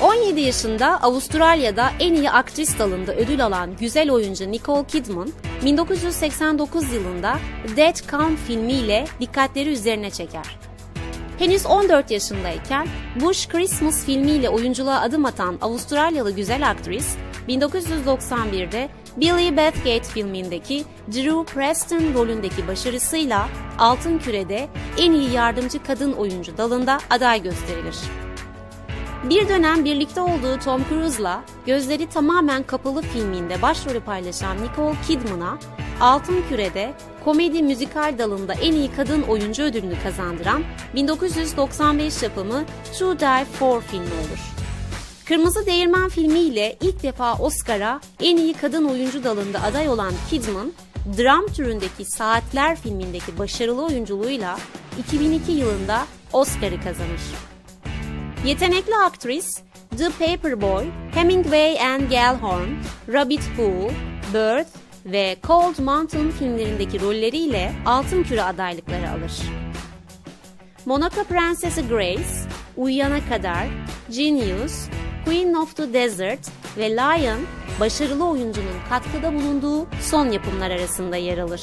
17 yaşında Avustralya'da en iyi aktris dalında ödül alan güzel oyuncu Nicole Kidman, 1989 yılında Dead Calm filmiyle dikkatleri üzerine çeker. Henüz 14 yaşındayken Bush Christmas filmiyle oyunculuğa adım atan Avustralyalı güzel aktris, 1991'de Billy Bathgate filmindeki Drew Preston rolündeki başarısıyla Altın Küre'de en iyi yardımcı kadın oyuncu dalında aday gösterilir. Bir dönem birlikte olduğu Tom Cruise'la Gözleri Tamamen Kapalı filminde başrolü paylaşan Nicole Kidman'a Altın Küre'de komedi müzikal dalında en iyi kadın oyuncu ödülünü kazandıran 1995 yapımı To Die For filmi olur. Kırmızı Değirmen filmiyle ilk defa Oscar'a en iyi kadın oyuncu dalında aday olan Kidman, dram türündeki Saatler filmindeki başarılı oyunculuğuyla 2002 yılında Oscar'ı kazanır. Yetenekli aktris The Paperboy, Hemingway and Gellhorn, Rabbit Fool, Birth ve Cold Mountain filmlerindeki rolleriyle Altın Küre adaylıkları alır. Monaco Prensesi Grace, Uyuyana Kadar, Genius, Queen of the Desert ve Lion, başarılı oyuncunun katkıda bulunduğu son yapımlar arasında yer alır.